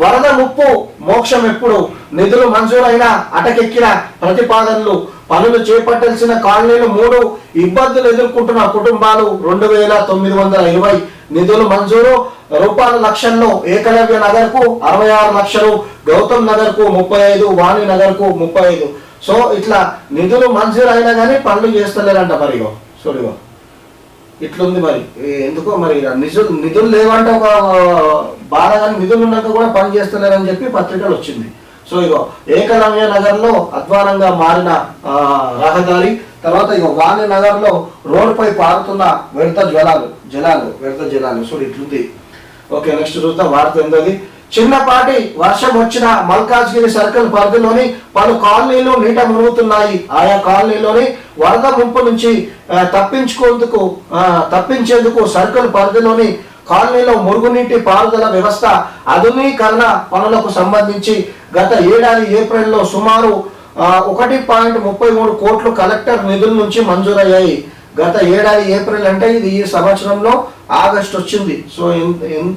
వరద ముప్పు మోక్షం ఎప్పుడు? నిధులు మంజూరైన అటకెక్కిన ప్రతిపాదనలు. పనులు చేపట్టాల్సిన కాలనీలు మూడు. ఇబ్బందులు ఎదుర్కొంటున్న కుటుంబాలు రెండు వేల తొమ్మిది వందల ఇరవై. నిధులు మంజూరు. రూపాయల లక్షల్లో ఏకలవ్య నగర్కు అరవై ఆరు లక్షలు. గౌతమ్ నగర్కు ముప్పై ఐదు వాణి నగర్కు ముప్పై ఐదు. సో ఇట్లా నిధులు మంజూరు అయినా కానీ పనులు చేస్తలేరంట మరి ఇగో. చూడిగో ఇట్లుంది మరి. ఎందుకో మరి నిధులు నిధులు లేవంటే ఒక బాధ కానీ నిధులు ఉన్నాక కూడా పని చేస్తలేరని చెప్పి పత్రికలు వచ్చింది. సో ఇగో ఏకలవ్య నగర్లో అధ్వానంగా మారిన ఆ, రహదారి తర్వాత ఇగో వాణి నగర్లో రోడ్డుపై పారుతున్న విడత జ్వలాలు జలాలు విడత జలాలు. సో ఇట్లుంది. ఓకే నెక్స్ట్ చూద్దాం. వార్త ఏంటది చిన్నపాటి వర్షం వచ్చిన మల్కాజ్గిరి సర్కిల్ పరిధిలోని పలు కాలనీలు నీట మునుగుతున్నాయి. ఆయా కాలనీలోని వరద ముంపు నుంచి తప్పించుకుందుకు తప్పించుకోందుకు తప్పించేందుకు సర్కిల్ పరిధిలోని కాలనీలో మురుగునీటి పారుదల వ్యవస్థ ఆధునీకరణ పనులకు సంబంధించి గత ఏడాది ఏప్రిల్లో సుమారు ఒకటి పాయింట్ ముప్పై మూడు కోట్లు కలెక్టర్ నిధుల నుంచి మంజూరయ్యాయి. గత ఏడాది ఏప్రిల్ అంటే ఇది ఈ సంవత్సరంలో ఆగస్ట్ వచ్చింది. సో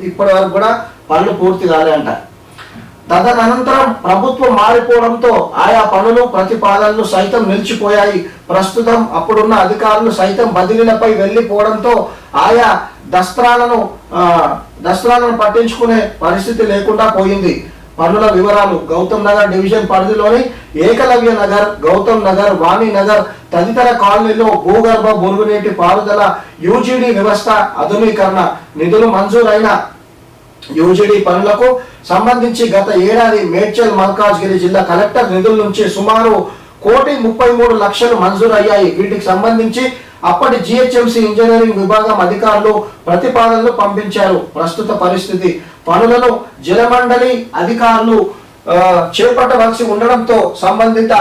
ఇప్పటి వరకు కూడా పనులు పూర్తి కాలేంట తదనంతరం ప్రభుత్వం మారిపోవడంతో ఆయా పనులు ప్రతిపాదనలు సైతం నిలిచిపోయాయి. ప్రస్తుతం అప్పుడున్న అధికారులు సైతం బదిలీలపై వెళ్ళిపోవడంతో ఆయా దస్త్రాలను ఆ, దస్త్రాలను పట్టించుకునే పరిస్థితి లేకుండా పోయింది. పనుల వివరాలు. గౌతమ్ నగర్ డివిజన్ పరిధిలోని ఏకలవ్య నగర్ గౌతమ్ నగర్ వాణి నగర్ తదితర కాలనీలో భూగర్భ మురుగునీటి పారుదల యూజీడీ వ్యవస్థ ఆధునీకరణ నిధులు మంజూరైన యూజీడీ పనులకు సంబంధించి గత ఏడాది మేడ్చల్ మల్కాజ్గిరి జిల్లా కలెక్టర్ నిధుల నుంచి సుమారు కోటి ముప్పై మూడు లక్షలు మంజూరయ్యాయి. వీటికి సంబంధించి అప్పటి జిహెచ్ఎంసీ ఇంజనీరింగ్ విభాగం అధికారులు ప్రతిపాదనలు పంపించారు. ప్రస్తుత పరిస్థితి. పనులను జలమండలి అధికారులు చేపట్టవలసి ఉండడంతో సంబంధిత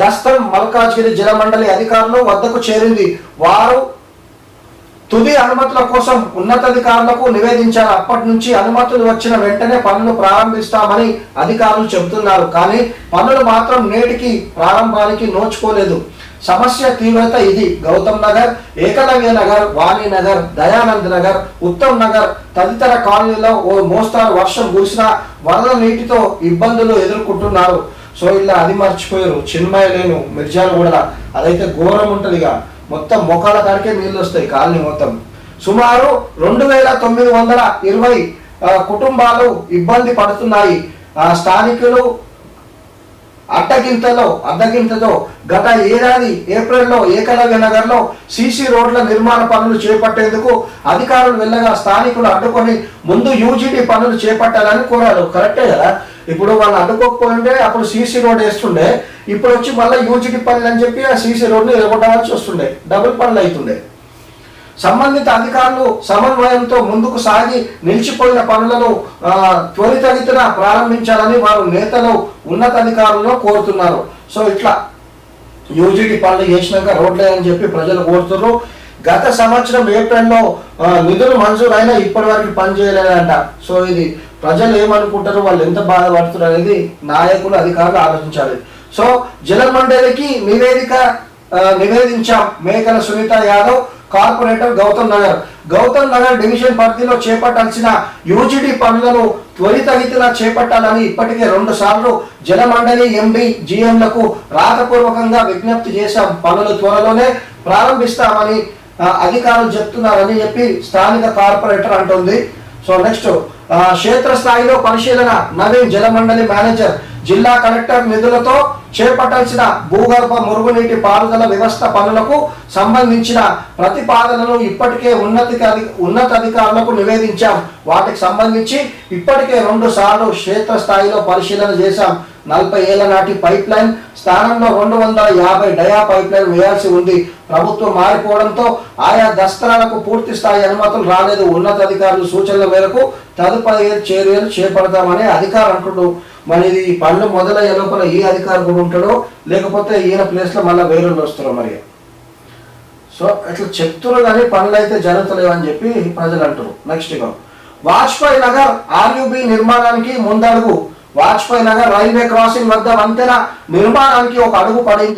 దస్తం మల్కాజ్గిరి జలమండలి అధికారులు వద్దకు చేరింది. వారు తుది అనుమతుల కోసం ఉన్నతాధికారులకు నివేదించారు. అప్పటి నుంచి అనుమతులు వచ్చిన వెంటనే పనులు ప్రారంభిస్తామని అధికారులు చెబుతున్నారు. కానీ పనులు మాత్రం నేటికి ప్రారంభానికి నోచుకోలేదు. సమస్య తీవ్రత ఇది. గౌతమ్ నగర్ ఏకలవ్య నగర్ వాణి నగర్ దయానంద్ నగర్ ఉత్తమ్ నగర్ తదితర కాలనీలో ఓ మోస్తారు వర్షం కురిసిన వరద నీటితో ఇబ్బందులు ఎదుర్కొంటున్నారు. సో ఇలా అది మర్చిపోయారు. చిన్మయ లేను మిర్జాలు కూడా అదైతే ఘోరం ఉంటుందిగా. మొత్తం మొక్కల కాడికే నీళ్ళు వస్తాయి కాలనీ మొత్తం. సుమారు రెండు వేల తొమ్మిది వందల ఇరవై కుటుంబాలు ఇబ్బంది పడుతున్నాయి. స్థానికులు అడ్డగింతలో అడ్డగింతతో గత ఏడాది ఏప్రిల్లో ఏకలవ్య నగర్లో సీసీ రోడ్ల నిర్మాణ పనులు చేపట్టేందుకు అధికారులు వెళ్ళగా స్థానికులు అడ్డుకొని ముందు యూజీడీ పనులు చేపట్టాలని కోరారు. కరెక్టే కదా? ఇప్పుడు వాళ్ళు అడ్డుకోకపోయింటే అప్పుడు సీసీ రోడ్ వేస్తుండే ఇప్పుడు వచ్చి మళ్ళీ యూజీడీ పనులు అని చెప్పి ఆ సీసీ రోడ్ని ఎరగొట్టవలసి వస్తుండే. డబుల్ పనులు అవుతుండే. సంబంధిత అధికారులు సమన్వయంతో ముందుకు సాగి నిలిచిపోయిన పనులను త్వరితగతిన ప్రారంభించాలని వారు నేతలు ఉన్నతాధికారులను కోరుతున్నారు. సో ఇట్లా యూజీడీ పనులు చేసినాక రోడ్లే అని చెప్పి ప్రజలు కోరుతున్నారు. గత సంవత్సరం ఏప్రిల్లో నిధులు మంజూరైనా ఇప్పటి వరకు పనిచేయలేదంట. సో ఇది ప్రజలు ఏమనుకుంటారు వాళ్ళు ఎంత బాధపడుతున్నారు అనేది నాయకులు అధికారులు ఆలోచించాలి. సో జలమండలికి నివేదిక నివేదించాం. మేకల సునీత యాదవ్ కార్పొరేటర్ గౌతమ్ నగర్. గౌతమ్ నగర్ డివిజన్ పరిధిలో చేపట్టాల్సిన యూజీడీ పనులను త్వరితగతిన చేపట్టాలని ఇప్పటికే రెండు సార్లు జలమండలి ఎండి జిఎంలకు రాతపూర్వకంగా విజ్ఞప్తి చేశాం. పనులు త్వరలోనే ప్రారంభిస్తామని అధికారులు చెప్తున్నారని చెప్పి స్థానిక కార్పొరేటర్ అంటుంది. సో నెక్స్ట్ క్షేత్రస్థాయిలో పరిశీలన నవీన్ జలమండలి మేనేజర్ జిల్లా కలెక్టర్ నిధులతో చేపట్టాల్సిన భూగర్భ మురుగునీటి పారుదల వ్యవస్థ పనులకు సంబంధించిన ప్రతిపాదనలు ఇప్పటికే ఉన్నతి ఉన్నతాధికారులకు నివేదించాం. వాటికి సంబంధించి ఇప్పటికే రెండు సార్లు క్షేత్రస్థాయిలో పరిశీలన చేశాం. నలభై ఏళ్ళ నాటి పైప్ లైన్ స్థానంలో రెండు వందల యాభై డయా పైప్ లైన్ వేయాల్సి ఉంది. ప్రభుత్వం మారిపోవడంతో ఆయా దస్త్రాలకు పూర్తి స్థాయి అనుమతులు రాలేదు. ఉన్నతాధికారుల సూచనల మేరకు తదుపరి చర్యలు చేపడతామని అధికారులు అంటున్నారు. మరి ఇది పండ్లు పనులు మొదలయ్యే లోపల ఏ అధికారి కూడా ఉంటాడో లేకపోతే ఈయన ప్లేస్లో మళ్ళీ వేరే వస్తారో మరి? సో అట్లా చెప్తున్నారు కానీ పనులు అయితే జరుగుతలేవు అని చెప్పి ప్రజలు అంటారు నెక్స్ట్ ఇక వాజ్పేయి నగర్ ఆర్యుబి నిర్మాణానికి ముందడుగు. వాజ్పేయి నగర్ రైల్వే క్రాసింగ్ వద్ద వంతెన నిర్మాణానికి ఒక అడుగు పడింది.